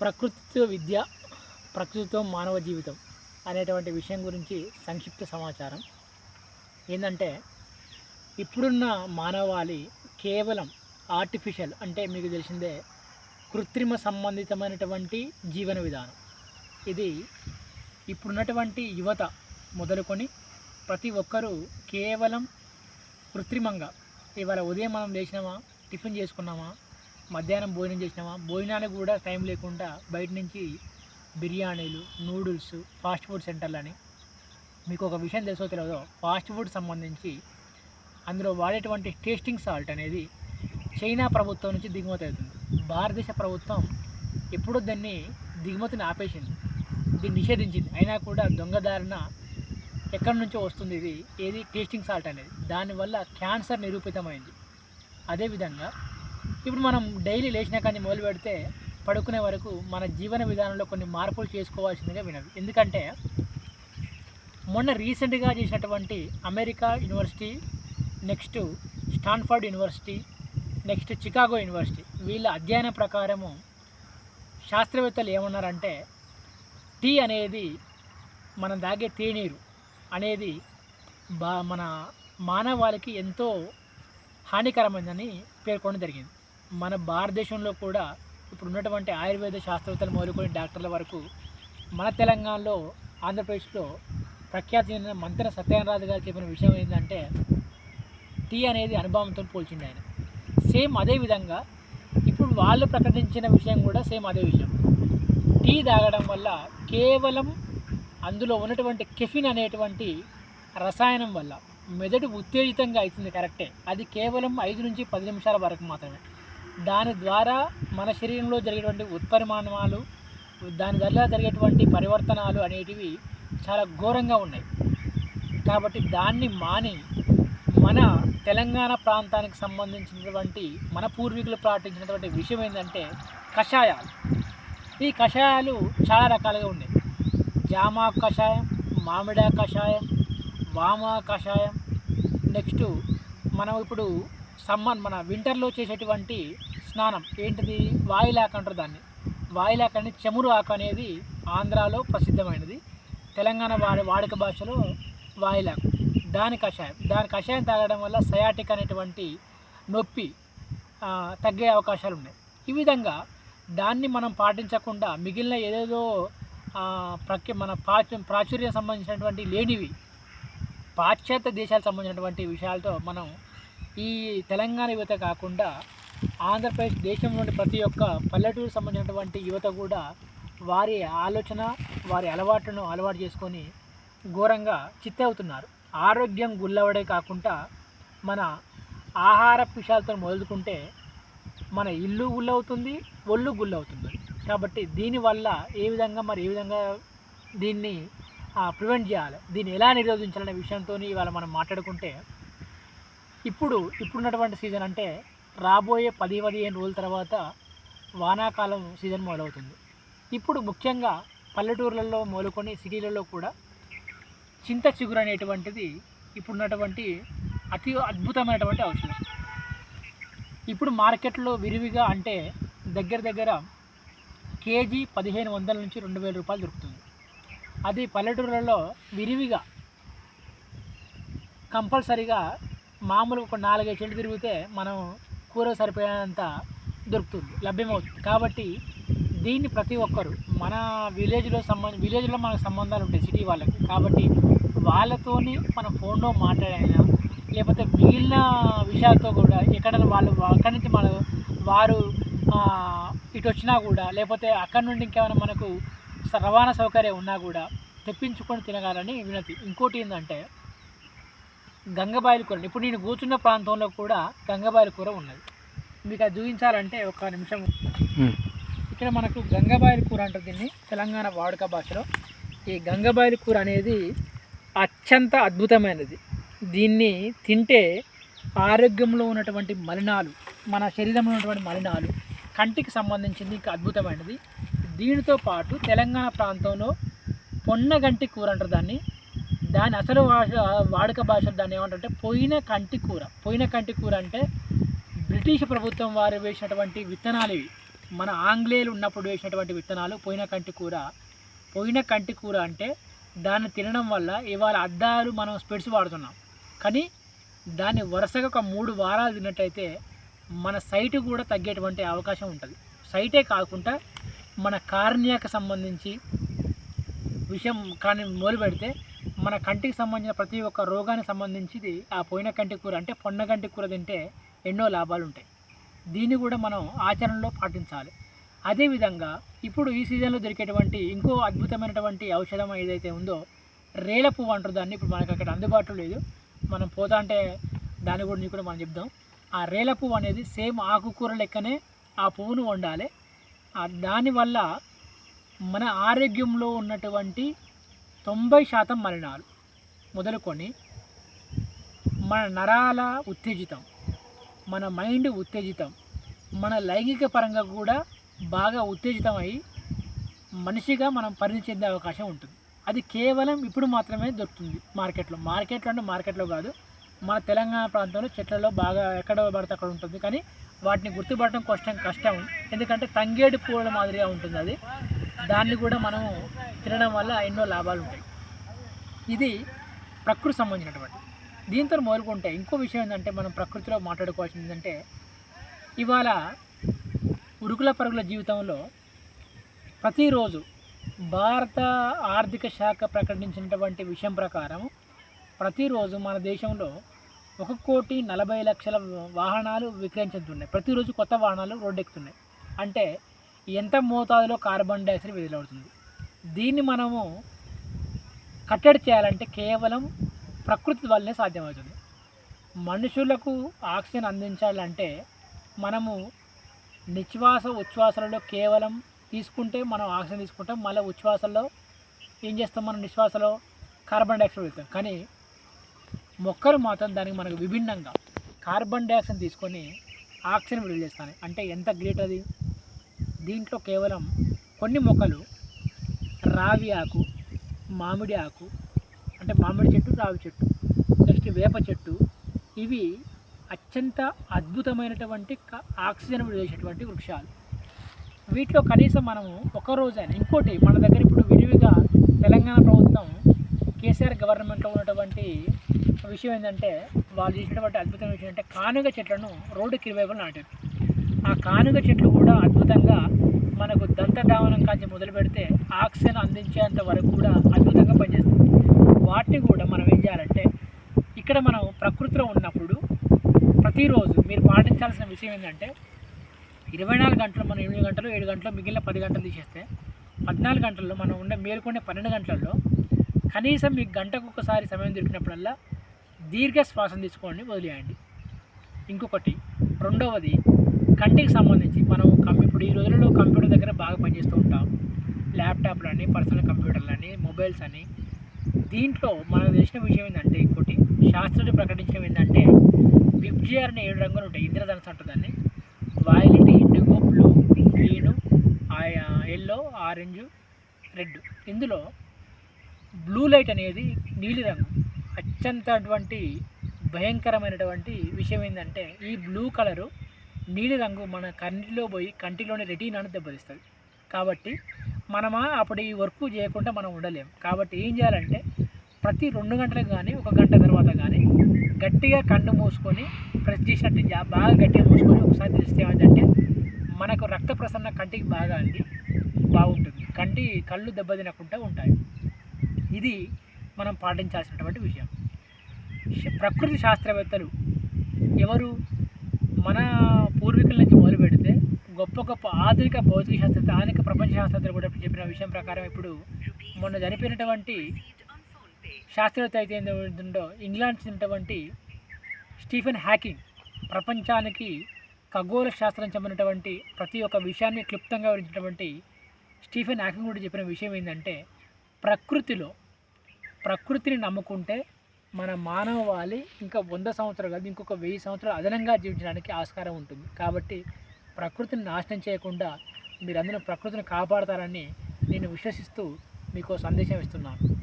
ప్రకృతితో విద్య ప్రకృతితో మానవ జీవితం అనేటువంటి విషయం గురించి సంక్షిప్త సమాచారం. ఏంటంటే ఇప్పుడున్న మానవాళి కేవలం ఆర్టిఫిషియల్ అంటే మీకు తెలిసిందే కృత్రిమ సంబంధితమైనటువంటి జీవన విధానం. ఇది ఇప్పుడున్నటువంటి యువత మొదలుకొని ప్రతి ఒక్కరూ కేవలం కృత్రిమంగా ఇవాళ ఉదయం మనం లేచినామా టిఫిన్ చేసుకున్నామా మధ్యాహ్నం భోజనం చేసినామా? భోజనానికి కూడా టైం లేకుండా బయట నుంచి బిర్యానీలు నూడిల్స్ ఫాస్ట్ ఫుడ్ సెంటర్లని. మీకు ఒక విషయం తెలుసో తెలియదో ఫాస్ట్ ఫుడ్ సంబంధించి అందులో వాడేటువంటి టేస్టింగ్ సాల్ట్ అనేది చైనా ప్రభుత్వం నుంచి దిగుమతి అవుతుంది. భారతదేశ ప్రభుత్వం ఎప్పుడో దాన్ని దిగుమతిని ఆపేసింది. దీన్ని నిషేధించింది. అయినా కూడా దొంగదారిన ఎక్కడి నుంచో వస్తుంది ఇది ఏది? టేస్టింగ్ సాల్ట్ అనేది. దానివల్ల క్యాన్సర్ నిరూపితమైంది. అదేవిధంగా ఇప్పుడు మనం డైలీ లేచిన కానీ మొదలు పెడితే పడుకునే వరకు మన జీవన విధానంలో కొన్ని మార్పులు చేసుకోవాల్సిందిగా వినవి ఎందుకంటే మొన్న రీసెంట్గా చేసినటువంటి America university next Stanford university next Chicago university వీళ్ళ అధ్యయనం ప్రకారము శాస్త్రవేత్తలు ఏమన్నారంటే టీ అనేది మనం తాగే తేనీరు అనేది బా మన మానవాళికి ఎంతో హానికరమైందని పేర్కొనడం జరిగింది. మన భారతదేశంలో కూడా ఇప్పుడు ఉన్నటువంటి ఆయుర్వేద శాస్త్రవేత్తలు మొదలుకొని డాక్టర్ల వరకు మన తెలంగాణలో ఆంధ్రప్రదేశ్లో ప్రఖ్యాతి చెందిన మంత్రి సత్యనారాయణ గారు చెప్పిన విషయం ఏంటంటే టీ అనేది అనుభవంతో పోల్చింది ఆయన. సేమ్ అదే విధంగా ఇప్పుడు వాళ్ళు ప్రకటించిన విషయం కూడా సేమ్ అదే విషయం. టీ తాగడం వల్ల కేవలం అందులో ఉన్నటువంటి కెఫిన్ అనేటువంటి రసాయనం వల్ల మెదడు ఉత్తేజితంగా అవుతుంది కరెక్టే. అది కేవలం ఐదు నుంచి పది నిమిషాల వరకు మాత్రమే. దాని ద్వారా మన శరీరంలో జరిగేటువంటి ఉత్పరిమాణాలు దాని ద్వారా జరిగేటువంటి పరివర్తనాలు అనేటివి చాలా ఘోరంగా ఉన్నాయి. కాబట్టి దాన్ని మాని మన తెలంగాణ ప్రాంతానికి సంబంధించినటువంటి మన పూర్వీకులు పాటించినటువంటి విషయం ఏంటంటే కషాయాలు. ఈ కషాయాలు చాలా రకాలుగా ఉన్నాయి. జామ కషాయం మామిడి కషాయం వామ కషాయం. నెక్స్ట్ మనం ఇప్పుడు సమ్మన్ మన వింటర్లో చేసేటువంటి స్నానం. ఏంటిది? వాయిలాక అంటారు దాన్ని. వాయిలాక అనేది చెమురు ఆకు అనేది ఆంధ్రాలో ప్రసిద్ధమైనది. తెలంగాణ వాడి వాడుక భాషలో వాయిలాకు దాని కషాయం. దాని కషాయం తాగడం వల్ల సయాటిక్ అనేటువంటి నొప్పి తగ్గే అవకాశాలు ఉన్నాయి ఈ విధంగా దాన్ని మనం పాటించకుండా మిగిలిన ఏదేదో ప్రఖ్య మన ప్రాచు ప్రాచుర్యం సంబంధించినటువంటి లేనివి పాశ్చాత్య దేశాలకు సంబంధించినటువంటి విషయాలతో మనం ఈ తెలంగాణ యువత కాకుండా ఆంధ్రప్రదేశ్ దేశంలోని ప్రతి ఒక్క పల్లెటూరు సంబంధించినటువంటి యువత కూడా వారి ఆలోచన వారి అలవాట్లను అలవాటు చేసుకొని ఘోరంగా చిత్తవుతున్నారు. ఆరోగ్యం గుల్లవడే కాకుండా మన ఆహార విషయాలతో మొదలుకుంటే మన ఇల్లు గుల్లవుతుంది ఒళ్ళు గుల్లవుతుంది. కాబట్టి దీనివల్ల ఏ విధంగా మరి ఏ విధంగా దీన్ని ప్రివెంట్ చేయాలి దీన్ని ఎలా నిరోధించాలనే విషయంతో ఇవాళ మనం మాట్లాడుకుంటే ఇప్పుడు ఇప్పుడున్నటువంటి సీజన్ అంటే రాబోయే పది పదిహేను రోజుల తర్వాత వానాకాలం సీజన్ మొదలవుతుంది. ఇప్పుడు ముఖ్యంగా పల్లెటూర్లలో మొదలుకొని సిటీలలో కూడా చింత చిగురు అనేటువంటిది ఇప్పుడున్నటువంటి అతి అద్భుతమైనటువంటి ఔషధం ఇప్పుడు మార్కెట్లో విరివిగా అంటే దగ్గర దగ్గర కేజీ పదిహేను వందల నుంచి రెండు వేల రూపాయలు దొరుకుతుంది. అది పల్లెటూరులలో విరివిగా కంపల్సరీగా మామూలుగా ఒక నాలుగైదు చెట్లు తిరిగితే మనం కూర సరిపోయేంత దొరుకుతుంది లభ్యమవుతుంది. కాబట్టి దీన్ని ప్రతి ఒక్కరు మన విలేజ్లో సంబంధ విలేజ్లో మనకు సంబంధాలు ఉంటాయి సిటీ వాళ్ళకి. కాబట్టి వాళ్ళతోని మన ఫోన్లో మాట్లాడైనా లేకపోతే మిగిలిన విషయాలతో కూడా ఎక్కడైనా వాళ్ళు అక్కడి నుంచి మన వారు ఇటు వచ్చినా కూడా లేకపోతే అక్కడి నుండి ఇంకేమైనా మనకు స- రవాణా సౌకర్యం ఉన్నా కూడా తెప్పించుకొని తినగాలని వినతి. ఇంకోటి ఏంటంటే గంగబాయిల కూర. ఇప్పుడు నేను కూర్చున్న ప్రాంతంలో కూడా గంగబాయిల కూర ఉన్నది. మీకు అది చూపించాలంటే ఒక నిమిషం. ఇక్కడ మనకు గంగబాయిల కూర అంటారు దీన్ని తెలంగాణ వాడుక భాషలో. ఈ గంగబాయిల కూర అనేది అత్యంత అద్భుతమైనది. దీన్ని తింటే ఆరోగ్యంలో ఉన్నటువంటి మలినాలు మన శరీరంలో ఉన్నటువంటి మలినాలు కంటికి సంబంధించింది ఇంకా అద్భుతమైనది. దీనితో పాటు తెలంగాణ ప్రాంతంలో పొన్నగంటి కూర అంటారు దాన్ని. దాని అసలు భాష వాడుక భాష దాన్ని ఏమంటే పోయిన కంటి కూర. పోయిన కంటి కూర అంటే బ్రిటిష్ ప్రభుత్వం వారు వేసినటువంటి విత్తనాలు ఇవి. మన ఆంగ్లేయులు ఉన్నప్పుడు వేసినటువంటి విత్తనాలు పోయిన కంటి కూర. పోయిన కంటి కూర అంటే దాన్ని తినడం వల్ల ఇవాళ అద్దాలు మనం స్పెడ్స్ వాడుతున్నాం. కానీ దాన్ని వరుసగా ఒక మూడు వారాలు తిన్నట్టయితే మన సైట్ కూడా తగ్గేటువంటి అవకాశం ఉంటుంది. సైటే కాకుండా మన కార్నియాకి సంబంధించి విషయం కానీ మొదలు పెడితే మన కంటికి సంబంధించిన ప్రతి ఒక్క రోగానికి సంబంధించి ఆ పోయిన కంటి కూర అంటే పొన్న కంటి కూర తింటే ఎన్నో లాభాలు ఉంటాయి. దీన్ని కూడా మనం ఆచరణలో పాటించాలి. అదేవిధంగా ఇప్పుడు ఈ సీజన్లో దొరికేటువంటి ఇంకో అద్భుతమైనటువంటి ఔషధం ఏదైతే ఉందో రేల పువ్వు అంటారు దాన్ని ఇప్పుడు మనకి అక్కడ అందుబాటులో లేదు. మనం పోతా అంటే దాని గురించి కూడా మనం చెప్దాం. ఆ రేల పువ్వు అనేది సేమ్ ఆకుకూర లెక్కనే ఆ పువ్వును వండాలి. దానివల్ల మన ఆరోగ్యంలో ఉన్నటువంటి తొంభై శాతం మలినాలు మొదలుకొని మన నరాల ఉత్తేజితం మన మైండ్ ఉత్తేజితం మన లైంగిక పరంగా కూడా బాగా ఉత్తేజితం మనిషిగా మనం పరిణితి చెందే అవకాశం ఉంటుంది. అది కేవలం ఇప్పుడు మాత్రమే దొరుకుతుంది మార్కెట్లో. మార్కెట్లో అంటే మార్కెట్లో కాదు మన తెలంగాణ ప్రాంతంలో చెట్లలో బాగా ఎక్కడ పడితే అక్కడ ఉంటుంది. కానీ వాటిని గుర్తుపడటం కష్టం కష్టం. ఎందుకంటే తంగేడు పూల మాదిరిగా ఉంటుంది అది. దాన్ని కూడా మనం తినడం వల్ల ఎన్నో లాభాలు ఉంటాయి. ఇది ప్రకృతి సంబంధించినటువంటి. దీంతో మొదలుకుంటే ఇంకో విషయం ఏంటంటే మనం ప్రకృతిలో మాట్లాడుకోవాల్సింది ఏంటంటే ఇవాళ ఉరుకుల పరుగుల జీవితంలో ప్రతిరోజు భారత ఆర్థిక శాఖ ప్రకటించినటువంటి విషయం ప్రకారం ప్రతిరోజు మన దేశంలో ఒక కోటి నలభై లక్షల వాహనాలు విక్రయించుతున్నాయి ప్రతిరోజు కొత్త వాహనాలు రోడ్డెక్కుతున్నాయి. అంటే ఎంత మోతాదులో కార్బన్ డైఆక్సైడ్ విడుదలవుతుంది? దీన్ని మనము కట్టడి చేయాలంటే కేవలం ప్రకృతి వల్లనే సాధ్యమవుతుంది. మనుషులకు ఆక్సిజన్ అందించాలంటే మనము నిశ్వాస ఉచ్ఛ్వాసలలో కేవలం తీసుకుంటే మనం ఆక్సిజన్ తీసుకుంటాం మళ్ళీ ఉచ్ఛ్వాసలో ఏం చేస్తాం మనం? నిశ్వాసలో కార్బన్ డైఆక్సైడ్ వెళ్తాం. కానీ మొక్కలు మాత్రం దానికి మనకు విభిన్నంగా కార్బన్ డైఆక్సైడ్ తీసుకొని ఆక్సిజన్ విడుదల చేస్తాను. అంటే ఎంత గ్రేట్ అది? దీంట్లో కేవలం కొన్ని మొక్కలు రావి ఆకు మామిడి ఆకు అంటే మామిడి చెట్టు రావి చెట్టు నెక్స్ట్ వేప చెట్టు. ఇవి అత్యంత అద్భుతమైనటువంటి క- ఆక్సిజన్ విడిచేసేటువంటి వృక్షాలు. వీటిలో కనీసం మనము ఒకరోజైనా ఇంకోటి మన దగ్గర ఇప్పుడు విరివిగా తెలంగాణ ప్రభుత్వం కేసీఆర్ గవర్నమెంట్లో ఉన్నటువంటి విషయం ఏంటంటే వాళ్ళు చేసినటువంటి అద్భుతమైన విషయం అంటే కానుగ చెట్లను రోడ్డుకి ఇరువైపులా నాటారు. ఆ కానుగ చెట్లు కూడా అద్భుతంగా మనకు దంతధావనం కాంచి మొదలు పెడితే ఆక్సిజన్ అందించేంత వరకు కూడా అద్భుతంగా పనిచేస్తుంది. వాటిని కూడా మనం ఏం చేయాలంటే ఇక్కడ మనం ప్రకృతిలో ఉన్నప్పుడు ప్రతిరోజు మీరు పాటించాల్సిన విషయం ఏంటంటే ఇరవై నాలుగు గంటలు మనం ఎనిమిది గంటలు ఏడు గంటలు మిగిలిన పది గంటలు తీసేస్తే పద్నాలుగు గంటల్లో మనం ఉండే మేలుకొనే పన్నెండు గంటలలో కనీసం మీకు గంటకు ఒకసారి సమయం దొరికినప్పుడల్లా దీర్ఘ శ్వాసం తీసుకోండి వదిలేయండి. ఇంకొకటి రెండవది కంటికి సంబంధించి మనం కం ఇప్పుడు ఈ రోజుల్లో కంప్యూటర్ దగ్గర బాగా పనిచేస్తూ ఉంటాం. ల్యాప్టాప్లని పర్సనల్ కంప్యూటర్లని మొబైల్స్ అని. దీంట్లో మనకు తెలిసిన విషయం ఏంటంటే ఇంకోటి శాస్త్రులు ప్రకటించడం ఏంటంటే విబ్జిఆర్ అనే ఏడు రంగులు ఉంటాయి. ఇంద్రధనస్సు అంటుందని violet indigo blue green yellow orange red ఇందులో బ్లూ లైట్ అనేది నీలిరంగు అత్యంతటువంటి భయంకరమైనటువంటి విషయం ఏంటంటే ఈ బ్లూ కలరు నీలిరంగు మన కంటిలో పోయి కంటిలోని రెటీనాను దెబ్బతీస్తుంది. కాబట్టి మనమా అప్పుడు ఈ వర్క్ చేయకుండా మనం ఉండలేం. కాబట్టి ఏం చేయాలంటే ప్రతి రెండు గంటలకు కానీ ఒక గంట తర్వాత కానీ గట్టిగా కన్ను మూసుకొని ప్రెస్ చేసినట్టు బాగా గట్టిగా మూసుకొని ఒకసారి తెలిస్తే ఏమైందంటే మనకు రక్త ప్రసరణ కంటికి బాగా అంది బాగుంటుంది. కంటి కళ్ళు దెబ్బతినకుండా ఉంటాయి. ఇది మనం పాటించాల్సినటువంటి విషయం. ప్రకృతి శాస్త్రవేత్తలు ఎవరు మన పూర్వీకుల నుంచి మొదలు పెడితే గొప్ప గొప్ప ఆధునిక భౌతిక శాస్త్రవేత్త ఆధునిక ప్రపంచ శాస్త్రవేత్తలు కూడా చెప్పిన విషయం ప్రకారం ఇప్పుడు మొన్న చనిపోయినటువంటి శాస్త్రవేత్త అయితే ఏంటో ఇంగ్లాండ్ చెందినటువంటి స్టీఫెన్ హ్యాకింగ్ ప్రపంచానికి ఖగోళ శాస్త్రం చెందినటువంటి ప్రతి ఒక్క విషయాన్ని క్లుప్తంగా వివరించినటువంటి స్టీఫెన్ హ్యాకింగ్ కూడా చెప్పిన విషయం ఏంటంటే ప్రకృతిలో ప్రకృతిని నమ్ముకుంటే మన మానవాళి ఇంకా వంద సంవత్సరాలు కాదు ఇంకొక వెయ్యి సంవత్సరాలు అదనంగా జీవించడానికి ఆస్కారం ఉంటుంది. కాబట్టి ప్రకృతిని నాశనం చేయకుండా మీరందరూ ప్రకృతిని కాపాడతారని నేను విశ్వసిస్తూ మీకు సందేశం ఇస్తున్నాను.